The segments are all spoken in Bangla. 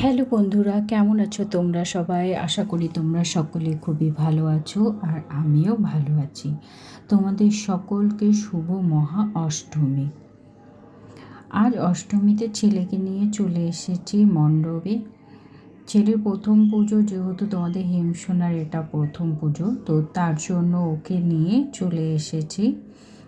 হ্যালো বন্ধুরা, কেমন আছো তোমরা সবাই? আশা করি তোমরা সকলে খুবই ভালো আছো আর আমিও ভালো আছি। তোমাদের সকলকে শুভ মহা অষ্টমী। আজ অষ্টমীতে ছেলেকে নিয়ে চলে এসেছি মণ্ডপে। ছেলের প্রথম পুজো, যেহেতু তোমাদের হিমসোনার এটা প্রথম পুজো, তো তার জন্য ওকে নিয়ে চলে এসেছি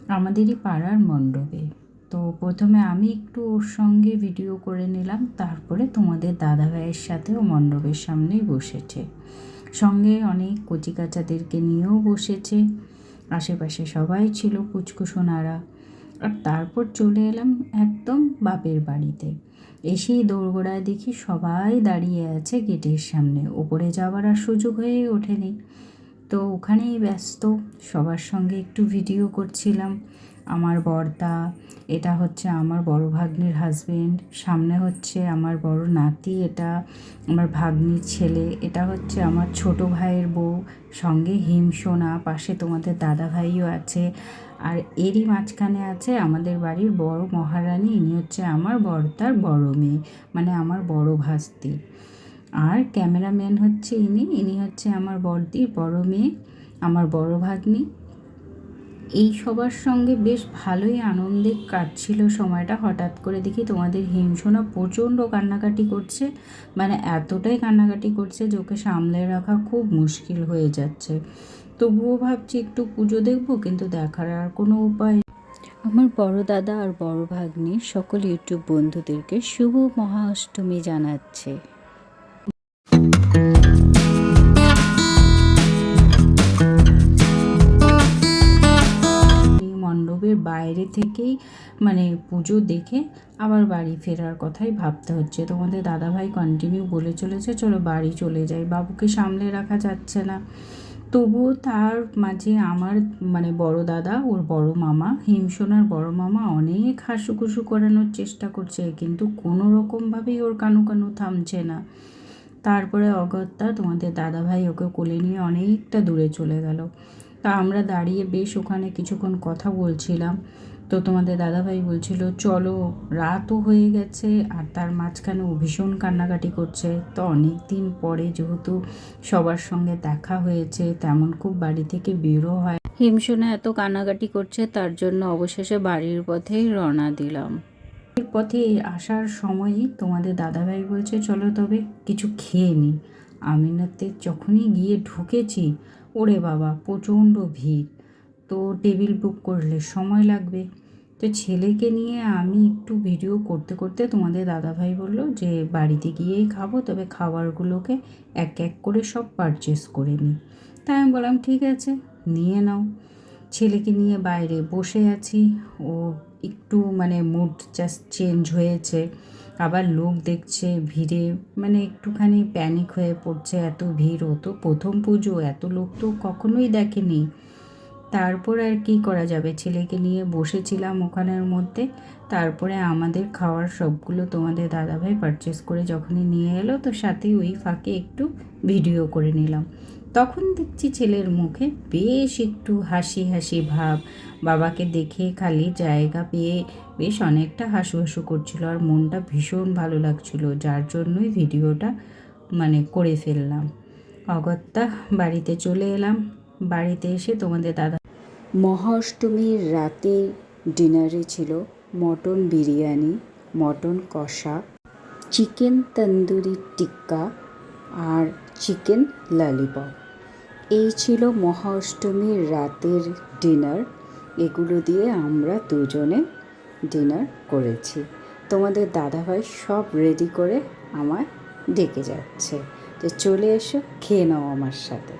আমাদেরই পাড়ার মণ্ডপে। তো প্রথমে আমি একটু ওর সঙ্গে ভিডিও করে নিলাম, তারপরে তোমাদের দাদা ভাইয়ের সাথেও মণ্ডপের সামনেই বসেছে। সঙ্গে অনেক কচিকাচাদেরকে নিয়েও বসেছে, আশেপাশে সবাই ছিল পুচকুসোনারা আর তারপর চলে এলাম একদম বাপের বাড়িতে। এসেই দৌড়গোড়ায় দেখি সবাই দাঁড়িয়ে আছে গেটের সামনে, ওপরে যাওয়ার আর সুযোগ হয়েই ওঠেনি। তো ওখানেই ব্যস্ত, সবার সঙ্গে একটু ভিডিও করছিলাম। আমার বর্দা, এটা হচ্ছে আমার বড় ভাগ্নির হাজবেন্ড সামনে হচ্ছে আমার বড় নাতি, এটা আমার ভাগ্নির ছেলে, এটা হচ্ছে আমার ছোট ভাইয়ের বউ, সঙ্গে হিমসোনা পাশে তোমাদের দাদা ভাইও আছে। আর এরই মাঝখানে আছে আমাদের বাড়ির বড় মহারানী, ইনি হচ্ছে আমার বর্দার বড় মেয়ে মানে আমার বড় ভাস্তি। আর ক্যামেরাম্যান হচ্ছে ইনি ইনি হচ্ছে আমার বড়দির বড় মেয়ে, আমার বড় ভাগ্নি। এই সবার সঙ্গে বেশ ভালোই আনন্দে কাটছিল সময়টা। হঠাৎ করে দেখি তোমাদের হিমসোনা প্রচণ্ড কান্নাকাটি করছে। মানে এতটাই কান্নাকাটি করছে যে ওকে সামলে রাখা খুব মুশকিল হয়ে যাচ্ছে। তবুও ভাবছি একটু পুজো দেখব, কিন্তু দেখার আর কোনো উপায় আমার বড় দাদা আর বড় ভাগ্নি সকল ইউটিউব বন্ধুদেরকে শুভ মহা অষ্টমী জানাচ্ছে। বাইরে থেকেই মানে পুজো দেখে আবার বাড়ি ফেরার কথাই ভাবতে হচ্ছে। তোমাদের দাদাভাই কন্টিনিউ বলে চলেছে, চলো বাড়ি চলে যাই। বাবুকে সামলে রাখা যাচ্ছে না। তবুও তার মাঝে আমার মানে বড় দাদা, ওর বড় মামা, হিমসোনার বড় মামা অনেক হাসুকুসু করানোর চেষ্টা করছে, কিন্তু কোনো রকমভাবেই ওর কানু কানু থামছে না। তারপরে অগত্যা তোমাদের দাদাভাই ওকে কোলে নিয়ে অনেকটা দূরে চলে গেল। তা আমরা দাঁড়িয়ে বেশ ওখানে কিছুক্ষণ কথা বলছিলাম। তো তোমাদের দাদাভাই বলছিল চলো রাতও হয়ে গেছে আর তার মাঝখানে ও ভীষণ কান্নাকাটি করছে। তো অনেক দিন পরে যেহেতু সবার সঙ্গে দেখা হয়েছে তেমন খুব বাড়ি থেকে বেরো হয় হিমসোনা এত কান্নাকাটি করছে তার জন্য অবশেষে বাড়ির পথেই রওনা দিলাম। পথে আসার সময়ই তোমাদের দাদাভাই বলছে চলো তবে কিছু খেয়ে নিই আমিনাতে যখনই গিয়ে ঢুকেছি ওরে বাবা, প্রচণ্ড ভিড়। তো টেবিল বুক করলে সময় লাগবে। তো ছেলেকে নিয়ে আমি একটু ভিডিও করতে করতে তোমাদের দাদাভাই বলল যে, বাড়িতে গিয়েই খাব, তবে খাবারগুলোকে এক এক করে সব পারচেস করে নিই। তাই আমি বললাম, ঠিক আছে, নিয়ে নাও। ছেলেকে নিয়ে বাইরে বসে আছি। ও একটু মানে মুড জাস্ট চেঞ্জ হয়েছে। আবার লোক দেখছে, ভিড়ে মানে একটুখানি প্যানিক হয়ে পড়ছে, এত ভিড় হতো প্রথম পুজো, এত লোক তো কখনোই দেখেনি। তারপর আর কি করা যাবে? ছেলেকে নিয়ে বসেছিলাম ওখানের মধ্যে, তারপরে আমাদের খাওয়ার সবগুলো তোমাদের দাদাভাই পারচেস করে যখনই নিয়ে এলো, তো সাথে ওই ফাঁকে একটু ভিডিও করে নিলাম। তখন দেখছি ছেলের মুখে বেশ একটু হাসি হাসি ভাব। বাবাকে দেখে খালি জায়গা পেয়ে বেশ অনেকটা হাসু হাসু করছিল আর মনটা ভীষণ ভালো লাগছিল, যার জন্যই ভিডিওটা মানে করে ফেললাম। অগত্যা বাড়িতে চলে এলাম। বাড়িতে এসে তোমাদের দাদা মহা অষ্টমীর রাতে ডিনারে ছিল মটন বিরিয়ানি, মটন কষা, চিকেন তন্দুরি টিক্কা আর চিকেন ললিপপ। এই ছিল মহা অষ্টমীর রাতের ডিনার এগুলো দিয়ে আমরা দুজনে ডিনার করেছি। তোমাদের দাদাভাই সব রেডি করে আমায় ডেকে যাচ্ছে। যে চলে এসো, খেয়ে নাও আমার সাথে।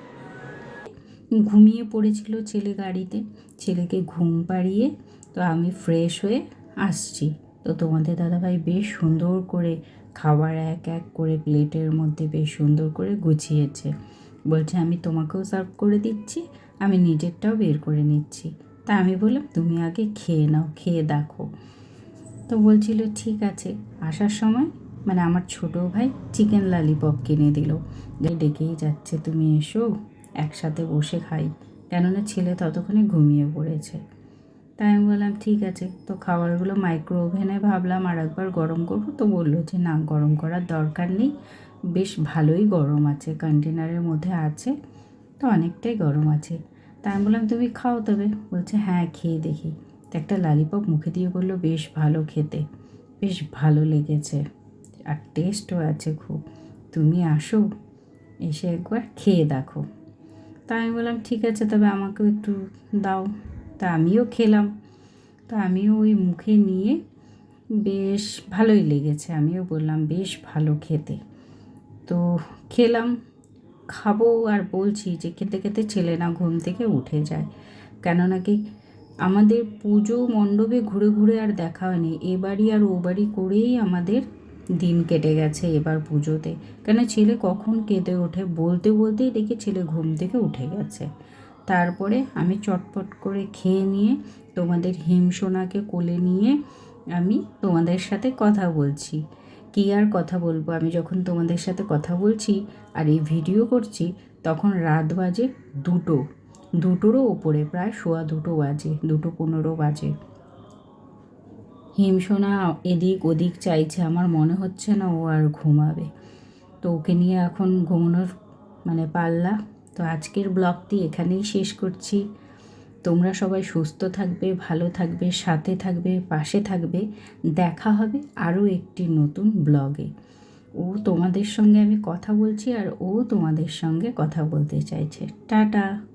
ঘুমিয়ে পড়েছিল ছেলে গাড়িতে। ছেলেকে ঘুম পাড়িয়ে তো আমি ফ্রেশ হয়ে আসছি। তো তোমাদের দাদাভাই বেশ সুন্দর করে খাবার এক এক করে প্লেটের মধ্যে বেশ সুন্দর করে গুছিয়েছে। বলছে, আমি তোমাকেও সার্ভ করে দিচ্ছি, আমি নিজেরটাও বের করে নিচ্ছি। তা আমি বললাম, তুমি আগে খেয়ে নাও, খেয়ে দেখো। তো বলছিল, ঠিক আছে। আসার সময় মানে আমার ছোটো ভাই চিকেন লালিপপ কিনে দিল। ডেকেই যাচ্ছে, তুমি এসো, একসাথে বসে খাই। কেননা ছেলে ততক্ষণে ঘুমিয়ে পড়েছে। তাই আমি বললাম, ঠিক আছে। তো খাবারগুলো মাইক্রো ওভেনে ভাবলাম আর একবার গরম করব। তো বলল যে, না, গরম করার দরকার নেই। বেশ ভালোই গরম আছে কন্টেনারের মধ্যে আছে, তো অনেকটাই গরম আছে। তা আমি বললাম, তুমি খাও তবে। বলছে হ্যাঁ খেয়ে দেখি। তো একটা লালিপপ মুখে দিয়ে বলল, বেশ ভালো খেতে, বেশ ভালো লেগেছে আর টেস্টও আছে খুব। তুমি আসো, এসে একবার খেয়ে দেখো। তা আমি বললাম, ঠিক আছে, তবে আমাকেও একটু দাও। তা আমিও খেলাম। তা আমিও ওই মুখে নিয়ে বেশ ভালোই লেগেছে। আমিও বললাম, বেশ ভালো খেতে। তো খেলাম, খাব আর বলছি যে, খেতে খেতে ছেলে না ঘুম থেকে উঠে যায়। কেননা কি আমাদের পুজো মণ্ডপে ঘুরে ঘুরে আর দেখা হয়নি। এ বাড়ি আর ও বাড়ি করেই আমাদের দিন কেটে গেছে এবার পুজোতে। কেন ছেলে কখন কেঁদে ওঠে? বলতে বলতেই দেখি ছেলে ঘুম থেকে উঠে গেছে। তারপরে আমি চটপট করে খেয়ে নিয়ে তোমাদের হিমসোনাকে কোলে নিয়ে আমি তোমাদের সাথে কথা বলছি। কী আর কথা বলব? আমি যখন তোমাদের সাথে কথা বলছি আর এই ভিডিও করছি, তখন রাত বাজে দুটো। দুটোরও ওপরে প্রায় সোয়া দুটো বাজে, দুটো পনেরো বাজে। হিমসোনা এদিক ওদিক চাইছে, আমার মনে হচ্ছে না ও আর ঘুমাবে। তো ওকে নিয়ে এখন ঘুমানোর মানে পাল্লা তো আজকের ব্লগটি এখানেই শেষ করছি। তোমরা সবাই সুস্থ থাকবে, ভালো থাকবে, সাথে থাকবে, পাশে থাকবে। দেখা হবে আরও একটি নতুন ব্লগে। ও তোমাদের সঙ্গে আমি কথা বলছি আর ও তোমাদের সঙ্গে কথা বলতে চাইছে। টাটা!